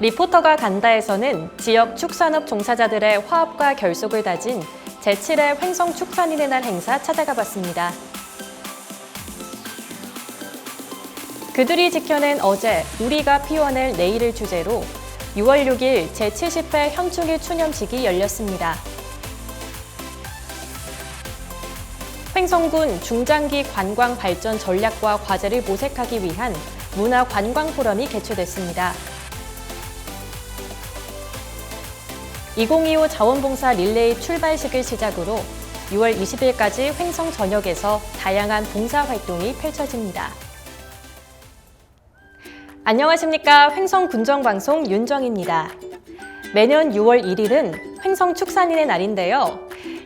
리포터가 간다에서는 지역 축산업 종사자들의 화합과 결속을 다진 제7회 횡성 축산인의 날 행사 찾아가 봤습니다. 그들이 지켜낸 어제 우리가 피워낼 내일을 주제로 6월 6일 제70회 현충일 추념식이 열렸습니다. 횡성군 중장기 관광 발전 전략과 과제를 모색하기 위한 문화 관광 포럼이 개최됐습니다. 2025 자원봉사 릴레이 출발식을 시작으로 6월 20일까지 횡성 전역에서 다양한 봉사 활동이 펼쳐집니다. 안녕하십니까. 횡성 군정방송 윤정입니다. 매년 6월 1일은 횡성 축산인의 날인데요.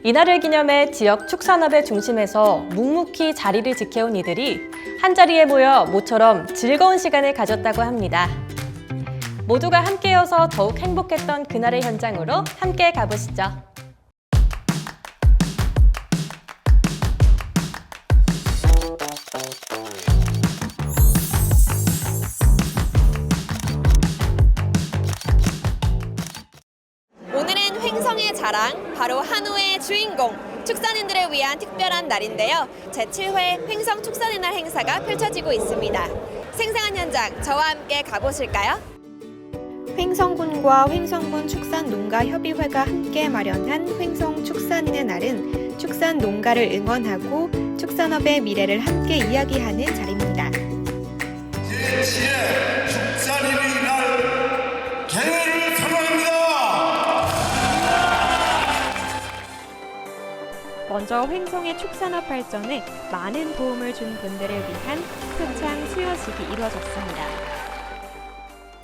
이날을 기념해 지역 축산업의 중심에서 묵묵히 자리를 지켜온 이들이 한자리에 모여 모처럼 즐거운 시간을 가졌다고 합니다. 모두가 함께여서 더욱 행복했던 그날의 현장으로 함께 가보시죠. 자랑, 바로 한우의 주인공, 축산인들을 위한 특별한 날인데요. 제7회 횡성 축산의 날 행사가 펼쳐지고 있습니다. 생생한 현장, 저와 함께 가보실까요? 횡성군과 횡성군 축산농가협의회가 함께 마련한 횡성 축산인의 날은 축산 농가를 응원하고 축산업의 미래를 함께 이야기하는 자리입니다. 제7회 축산인의 날 개회를 선언합니다. 먼저 횡성의 축산업 발전에 많은 도움을 준 분들을 위한 표창 수여식이 이루어졌습니다.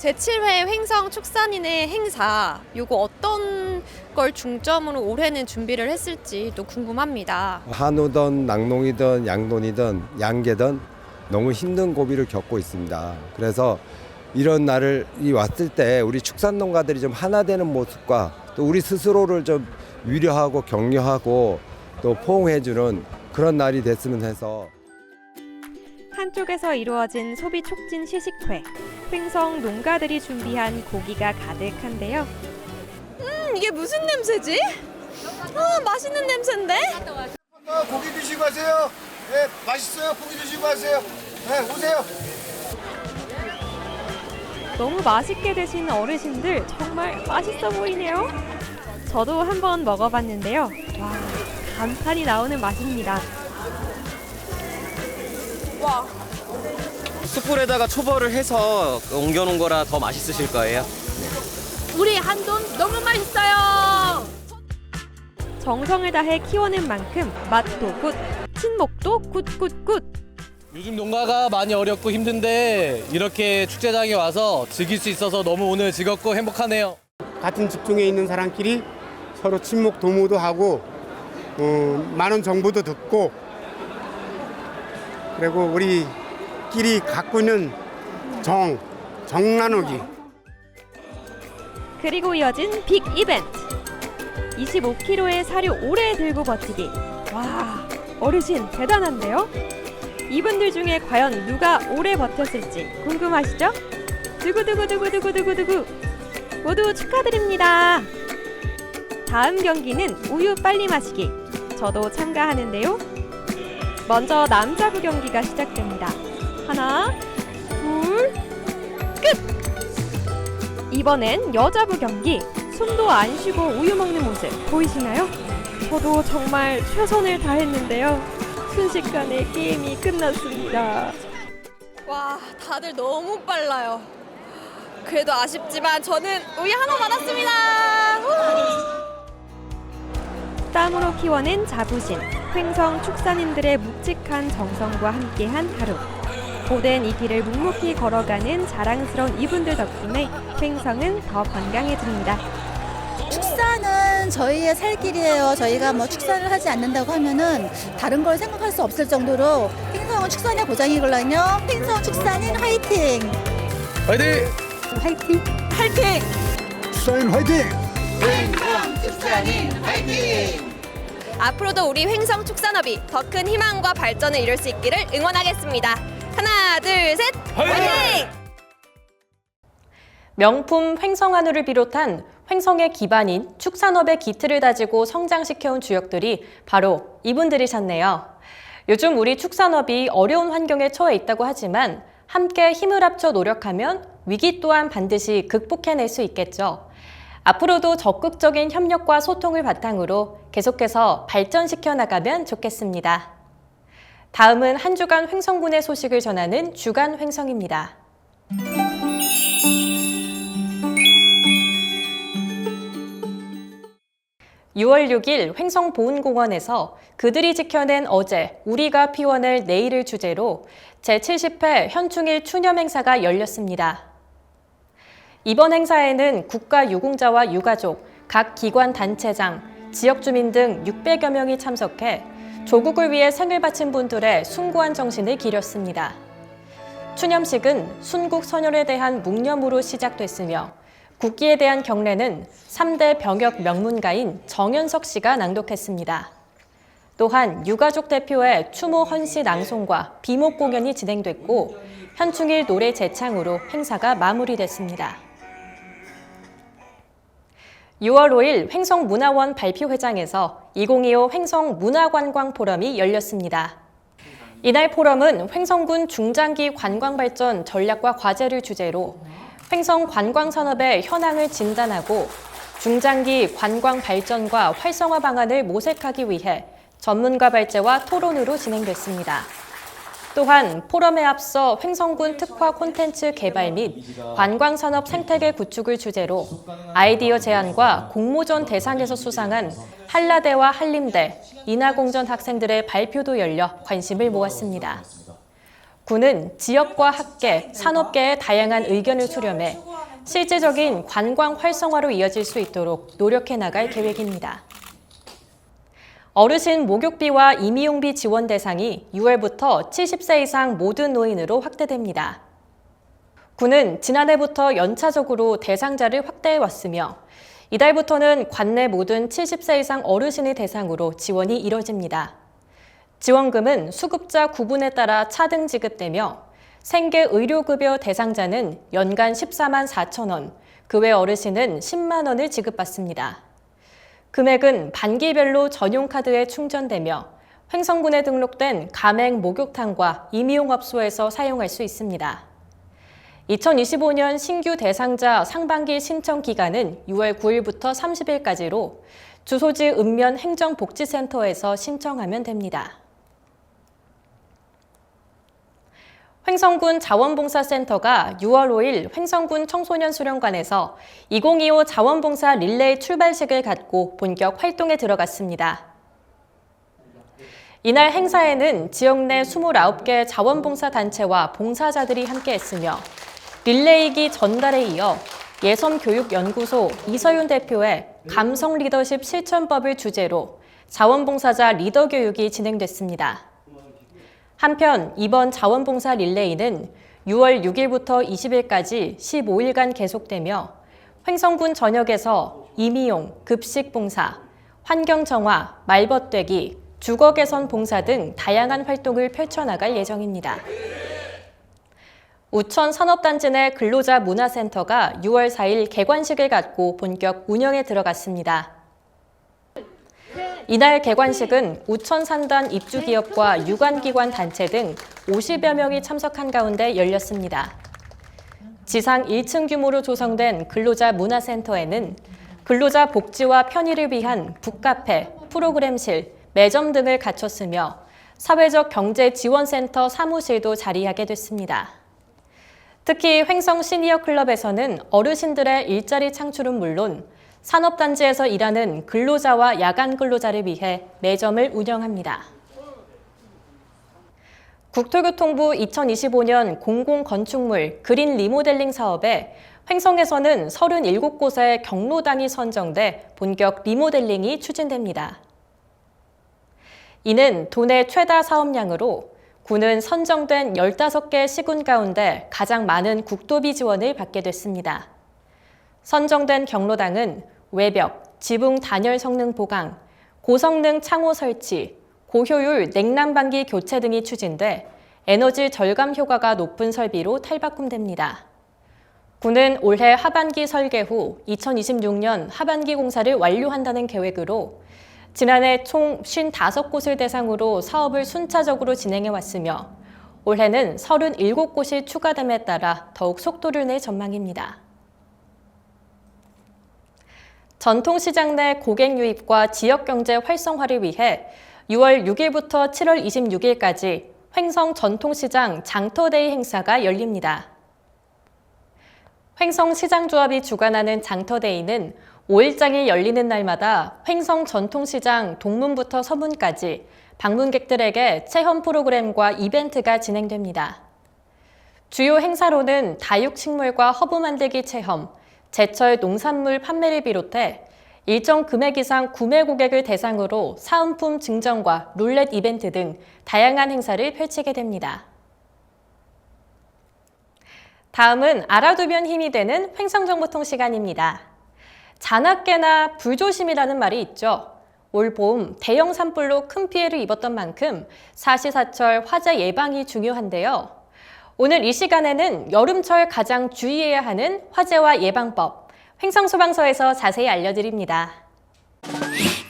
제7회 횡성 축산인의 행사, 요거 어떤 걸 중점으로 올해는 준비를 했을지 또 궁금합니다. 한우든 낙농이든 양돈이든 양계든 너무 힘든 고비를 겪고 있습니다. 그래서 이런 날을 이 왔을 때 우리 축산 농가들이 좀 하나 되는 모습과 또 우리 스스로를 좀 위로하고 격려하고 또 포옹해주는 그런 날이 됐으면 해서 한쪽에서 이루어진 소비 촉진 시식회, 횡성 농가들이 준비한 고기가 가득한데요. 음, 이게 무슨 냄새지? 아, 맛있는 냄새인데? 아, 고기 드시고 가세요. 네, 맛있어요. 고기 드시고 가세요. 네, 오세요. 너무 맛있게 드시는 어르신들 정말 맛있어 보이네요. 저도 한번 먹어봤는데요. 와, 감탄이 나오는 맛입니다. 와, 숯불에다가 초벌을 해서 옮겨놓은 거라 더 맛있으실 거예요. 우리 한돈 너무 맛있어요! 정성을 다해 키워낸 만큼 맛도 굿, 친목도 굿굿굿. 요즘 농가가 많이 어렵고 힘든데 이렇게 축제장에 와서 즐길 수 있어서 너무 오늘 즐겁고 행복하네요. 같은 직종에 있는 사람끼리 서로 친목 도모도 하고 어, 많은 정보도 듣고 그리고 우리끼리 갖고 있는 정, 정 나누기 그리고 이어진 빅 이벤트. 25kg의 사료 오래 들고 버티기. 와, 어르신 대단한데요? 이분들 중에 과연 누가 오래 버텼을지 궁금하시죠? 두구두구두구두구두구두구 모두 축하드립니다. 다음 경기는 우유 빨리 마시기. 저도 참가하는데요. 먼저 남자부 경기가 시작됩니다. 하나, 둘, 끝! 이번엔 여자부 경기. 숨도 안 쉬고 우유 먹는 모습 보이시나요? 저도 정말 최선을 다했는데요. 순식간에 게임이 끝났습니다. 와, 다들 너무 빨라요. 그래도 아쉽지만 저는 우유 하나 받았습니다. 땀으로 키워낸 자부심, 횡성 축산인들의 묵직한 정성과 함께한 하루. 고된 이 길을 묵묵히 걸어가는 자랑스러운 이분들 덕분에 횡성은 더 건강해집니다. 축사는 저희의 살 길이에요. 저희가 뭐 축사를 하지 않는다고 하면은 다른 걸 생각할 수 없을 정도로 횡성은 축산의 고장이걸랑요. 횡성 축산인 화이팅! 화이팅! 화이팅! 파이팅! 축산인 화이팅! 앞으로도 우리 횡성 축산업이 더 큰 희망과 발전을 이룰 수 있기를 응원하겠습니다. 하나, 둘, 셋, 화이팅! 명품 횡성 한우를 비롯한 횡성의 기반인 축산업의 기틀을 다지고 성장시켜온 주역들이 바로 이분들이셨네요. 요즘 우리 축산업이 어려운 환경에 처해 있다고 하지만 함께 힘을 합쳐 노력하면 위기 또한 반드시 극복해낼 수 있겠죠. 앞으로도 적극적인 협력과 소통을 바탕으로 계속해서 발전시켜 나가면 좋겠습니다. 다음은 한 주간 횡성군의 소식을 전하는 주간 횡성입니다. 6월 6일 횡성보훈공원에서 그들이 지켜낸 어제 우리가 피워낼 내일을 주제로 제70회 현충일 추념 행사가 열렸습니다. 이번 행사에는 국가 유공자와 유가족, 각 기관 단체장, 지역 주민 등 600여 명이 참석해 조국을 위해 생을 바친 분들의 숭고한 정신을 기렸습니다. 추념식은 순국 선열에 대한 묵념으로 시작됐으며 국기에 대한 경례는 3대 병역 명문가인 정현석 씨가 낭독했습니다. 또한 유가족 대표의 추모 헌시 낭송과 비목 공연이 진행됐고 현충일 노래 재창으로 행사가 마무리됐습니다. 6월 5일 횡성문화원 발표회장에서 2025 횡성문화관광 포럼이 열렸습니다. 이날 포럼은 횡성군 중장기 관광발전 전략과 과제를 주제로 횡성 관광 산업의 현황을 진단하고 중장기 관광 발전과 활성화 방안을 모색하기 위해 전문가 발제와 토론으로 진행됐습니다. 또한 포럼에 앞서 횡성군 특화 콘텐츠 개발 및 관광 산업 생태계 구축을 주제로 아이디어 제안과 공모전 대상에서 수상한 한라대와 한림대, 인하공전 학생들의 발표도 열려 관심을 모았습니다. 군은 지역과 학계, 산업계의 다양한 의견을 수렴해 실질적인 관광 활성화로 이어질 수 있도록 노력해 나갈 계획입니다. 어르신 목욕비와 임의용비 지원 대상이 6월부터 70세 이상 모든 노인으로 확대됩니다. 군은 지난해부터 연차적으로 대상자를 확대해 왔으며 이달부터는 관내 모든 70세 이상 어르신을 대상으로 지원이 이뤄집니다. 지원금은 수급자 구분에 따라 차등 지급되며 생계 의료급여 대상자는 연간 14만 4천 원, 그 외 어르신은 10만 원을 지급받습니다. 금액은 반기별로 전용 카드에 충전되며 횡성군에 등록된 가맹 목욕탕과 임의용업소에서 사용할 수 있습니다. 2025년 신규 대상자 상반기 신청 기간은 6월 9일부터 30일까지로 주소지 읍면 행정복지센터에서 신청하면 됩니다. 횡성군 자원봉사센터가 6월 5일 횡성군 청소년 수련관에서 2025 자원봉사 릴레이 출발식을 갖고 본격 활동에 들어갔습니다. 이날 행사에는 지역 내 29개 자원봉사 단체와 봉사자들이 함께했으며 릴레이기 전달에 이어 예섬교육연구소 이서윤 대표의 감성 리더십 실천법을 주제로 자원봉사자 리더 교육이 진행됐습니다. 한편 이번 자원봉사 릴레이는 6월 6일부터 20일까지 15일간 계속되며 횡성군 전역에서 임의용, 급식봉사, 환경정화, 말벗되기, 주거개선 봉사 등 다양한 활동을 펼쳐나갈 예정입니다. 우천 산업단지 내 근로자 문화센터가 6월 4일 개관식을 갖고 본격 운영에 들어갔습니다. 이날 개관식은 우천 산단 입주기업과 유관기관 단체 등 50여 명이 참석한 가운데 열렸습니다. 지상 1층 규모로 조성된 근로자 문화센터에는 근로자 복지와 편의를 위한 북카페, 프로그램실, 매점 등을 갖췄으며 사회적 경제 지원센터 사무실도 자리하게 됐습니다. 특히 횡성 시니어 클럽에서는 어르신들의 일자리 창출은 물론 산업단지에서 일하는 근로자와 야간 근로자를 위해 매점을 운영합니다. 국토교통부 2025년 공공건축물 그린 리모델링 사업에 횡성에서는 37곳의 경로당이 선정돼 본격 리모델링이 추진됩니다. 이는 도내 최다 사업량으로 군은 선정된 15개 시군 가운데 가장 많은 국도비 지원을 받게 됐습니다. 선정된 경로당은 외벽, 지붕 단열 성능 보강, 고성능 창호 설치, 고효율 냉난방기 교체 등이 추진돼 에너지 절감 효과가 높은 설비로 탈바꿈됩니다. 군은 올해 하반기 설계 후 2026년 하반기 공사를 완료한다는 계획으로 지난해 총 55곳을 대상으로 사업을 순차적으로 진행해 왔으며 올해는 37곳이 추가됨에 따라 더욱 속도를 낼 전망입니다. 전통시장 내 고객 유입과 지역 경제 활성화를 위해 6월 6일부터 7월 26일까지 횡성 전통시장 장터데이 행사가 열립니다. 횡성 시장조합이 주관하는 장터데이는 5일장이 열리는 날마다 횡성 전통시장 동문부터 서문까지 방문객들에게 체험 프로그램과 이벤트가 진행됩니다. 주요 행사로는 다육식물과 허브 만들기 체험, 제철 농산물 판매를 비롯해 일정 금액 이상 구매 고객을 대상으로 사은품 증정과 룰렛 이벤트 등 다양한 행사를 펼치게 됩니다. 다음은 알아두면 힘이 되는 횡성정보통 시간입니다. 자나깨나 불조심이라는 말이 있죠. 올 봄 대형 산불로 큰 피해를 입었던 만큼 사시사철 화재 예방이 중요한데요. 오늘 이 시간에는 여름철 가장 주의해야 하는 화재와 예방법, 횡성소방서에서 자세히 알려드립니다.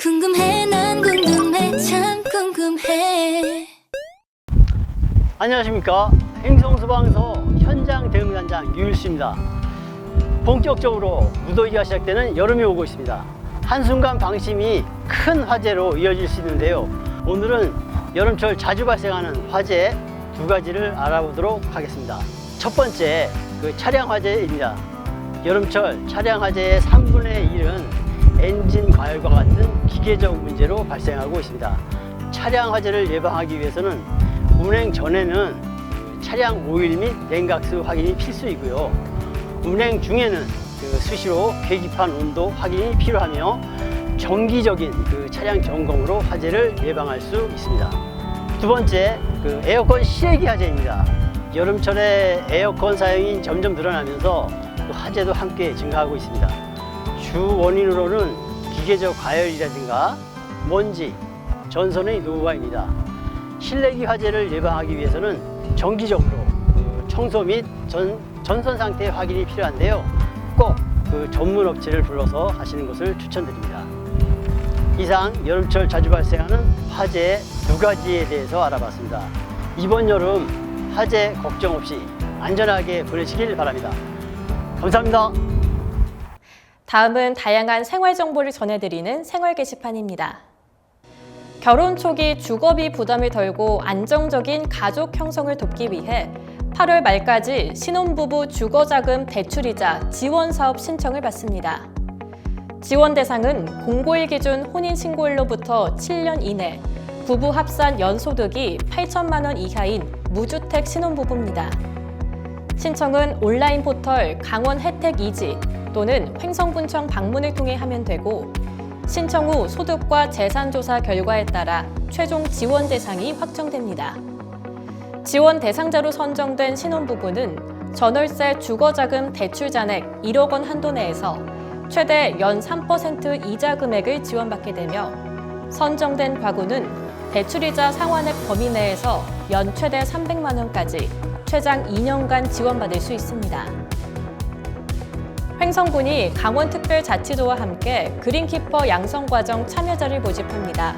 궁금해 난 궁금해 참 궁금해. 안녕하십니까. 행성소방서 현장 대응단장 유일수입니다. 본격적으로 무더위가 시작되는 여름이 오고 있습니다. 한순간 방심이 큰 화재로 이어질 수 있는데요. 오늘은 여름철 자주 발생하는 화재 두 가지를 알아보도록 하겠습니다 첫 번째 그 차량 화재입니다 여름철 차량 화재의 3분의 1은 엔진 과열과 같은 기계적 문제로 발생하고 있습니다 차량 화재를 예방하기 위해서는 운행 전에는 차량 오일 및 냉각수 확인이 필수이고요. 운행 중에는 그 수시로 계기판 온도 확인이 필요하며 정기적인 그 차량 점검으로 화재를 예방할 수 있습니다. 두 번째, 그 에어컨 실외기 화재입니다. 여름철에 에어컨 사용이 점점 늘어나면서 그 화재도 함께 증가하고 있습니다. 주 원인으로는 기계적 과열이라든가 먼지, 전선의 노후화입니다. 실내기 화재를 예방하기 위해서는 정기적으로 그 청소 및 전, 전선 상태 확인이 필요한데요. 꼭 그 전문 업체를 불러서 하시는 것을 추천드립니다. 이상 여름철 자주 발생하는 화재 두 가지에 대해서 알아봤습니다. 이번 여름 화재 걱정 없이 안전하게 보내시길 바랍니다. 감사합니다. 다음은 다양한 생활 정보를 전해드리는 생활 게시판입니다. 결혼 초기 주거비 부담을 덜고 안정적인 가족 형성을 돕기 위해 8월 말까지 신혼부부 주거자금 대출이자 지원 사업 신청을 받습니다. 지원 대상은 공고일 기준 혼인신고일로부터 7년 이내 부부 합산 연소득이 8천만 원 이하인 무주택 신혼부부입니다. 신청은 온라인 포털 강원 혜택 이지 또는 횡성군청 방문을 통해 하면 되고 신청 후 소득과 재산 조사 결과에 따라 최종 지원 대상이 확정됩니다. 지원 대상자로 선정된 신혼부부는 전월세 주거자금 대출 잔액 1억 원 한도 내에서 최대 연 3% 이자 금액을 지원받게 되며 선정된 과구는 대출이자 상환액 범위 내에서 연 최대 300만 원까지 최장 2년간 지원받을 수 있습니다. 횡성군이 강원특별자치도와 함께 그린키퍼 양성과정 참여자를 모집합니다.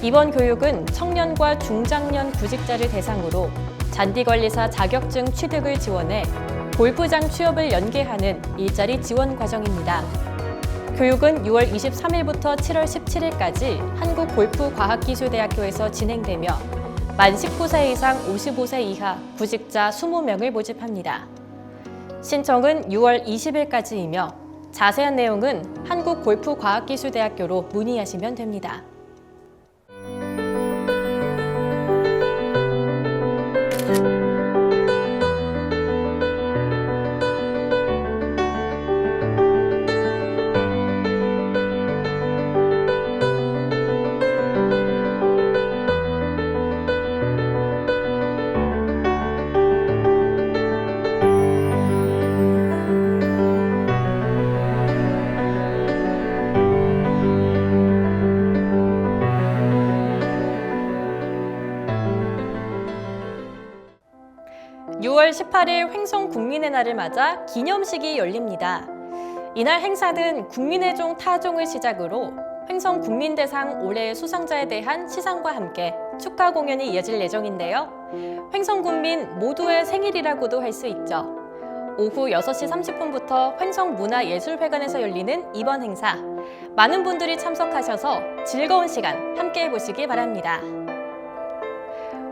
이번 교육은 청년과 중장년 구직자를 대상으로 잔디관리사 자격증 취득을 지원해 골프장 취업을 연계하는 일자리 지원 과정입니다. 교육은 6월 23일부터 7월 17일까지 한국골프과학기술대학교에서 진행되며 만 19세 이상 55세 이하 구직자 20명을 모집합니다. 신청은 6월 20일까지이며 자세한 내용은 한국골프과학기술대학교로 문의하시면 됩니다. 18일 횡성 국민의 날을 맞아 기념식이 열립니다. 이날 행사는 국민의 종 타종을 시작으로 횡성 국민대상 올해의 수상자에 대한 시상과 함께 축하 공연이 이어질 예정인데요. 횡성 국민 모두의 생일이라고도 할 수 있죠. 오후 6시 30분부터 횡성 문화예술회관에서 열리는 이번 행사. 많은 분들이 참석하셔서 즐거운 시간 함께 해보시기 바랍니다.